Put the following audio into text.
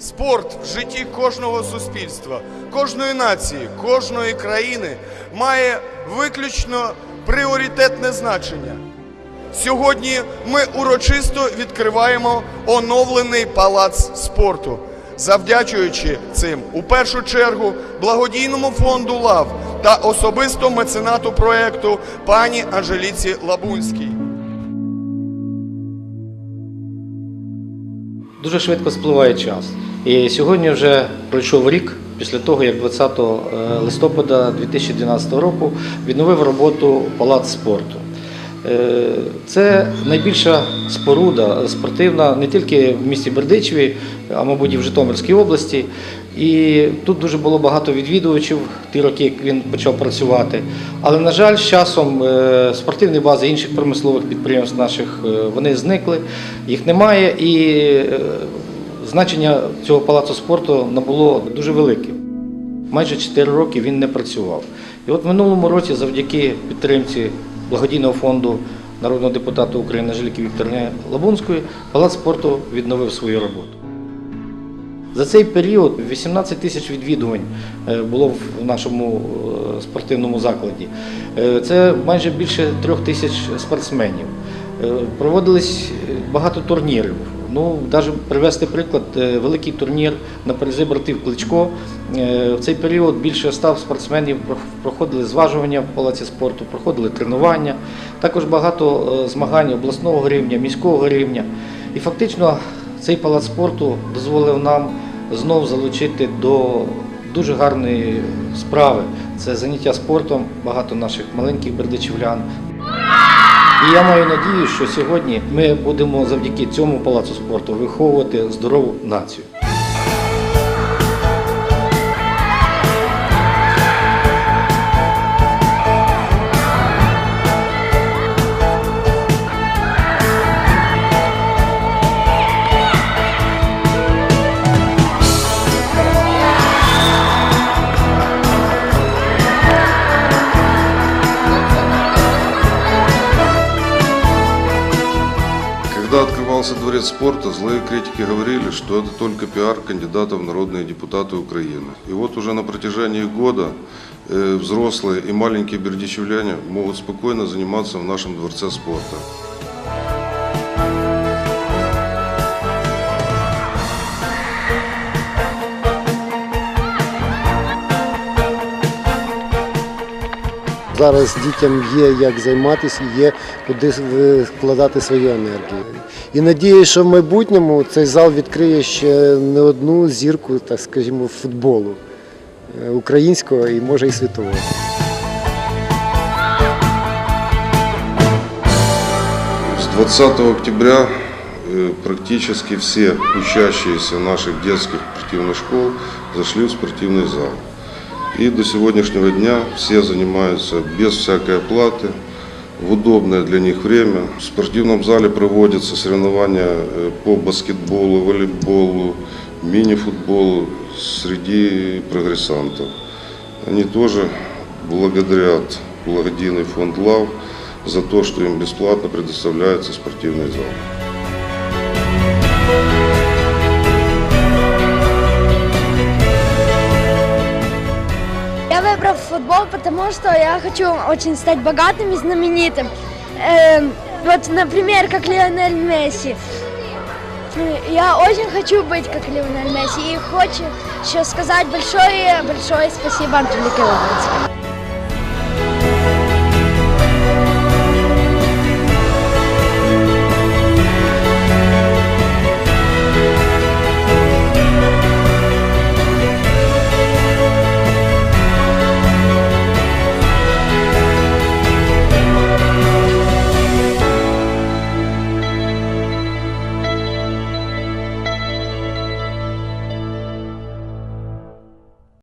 Спорт в житті кожного суспільства, кожної нації, кожної країни має виключно пріоритетне значення. Сьогодні ми урочисто відкриваємо оновлений палац спорту, завдячуючи цим у першу чергу благодійному фонду ЛАВ та особисто меценату проекту пані Анжеліці Лабунській. Дуже швидко спливає час. І сьогодні вже пройшов рік після того, як 20 листопада 2012 року відновив роботу палац спорту. Е, Це найбільша споруда спортивна не тільки в місті Бердичеві, а мабуть і в Житомирській області. І тут дуже було багато відвідувачів ті роки, як він почав працювати. Але, на жаль, з часом е, спортивні бази інших промислових підприємств наших е, вони зникли, їх немає, і е, значення цього палацу спорту набуло дуже велике. Майже 4 роки він не працював. І от в минулому році, завдяки підтримці благодійного фонду народного депутата України Анжеліки Вікторівни Лабунської, палац спорту відновив свою роботу. За цей період 18 тисяч відвідувань е, було в нашому е, спортивному закладі. Е, Це майже більше трьох тисяч спортсменів. Проводились багато турнірів. Ну, навіть привести приклад, е, великий турнір на призи братів Кличко. Е, В цей період більше ста спортсменів проходили зважування в палаці спорту, проходили тренування. Також багато е, змагань обласного рівня, міського рівня. І фактично цей палац спорту дозволив нам знов залучити до дуже гарної справи. Це заняття спортом багато наших маленьких бердичівлян. І я маю надію, що сьогодні ми будемо завдяки цьому палацу спорту виховувати здорову націю. Когда открывался дворец спорта, злые критики говорили, что это только пиар кандидатов в народные депутаты Украины. И вот уже на протяжении года э, взрослые и маленькие бердичевляне могут спокойно заниматься в нашем дворце спорта. Зараз дітям є як займатися, і є куди вкладати свою енергію. І надіюсь, що в майбутньому цей зал відкриє ще не одну зірку, так скажімо, футболу е, українського і може і світового. С 20 октября э, практически все учащиеся наших детских спортивных школ зашли в спортивный зал. И до сегодняшнего дня все занимаются без всякой оплаты, в удобное для них время. В спортивном зале проводятся соревнования э, по баскетболу, волейболу, мини-футболу среди прогрессантов. Они тоже благодарят благодійный фонд «Лав» за то, что им бесплатно предоставляется спортивный зал. выбрал футбол, потому что я хочу очень стать богатым и знаменитым. Эм, вот, например, как Лионель Месси. Я очень хочу быть как Лионель Месси и хочу еще сказать большое-большое спасибо Анжелике Лободской.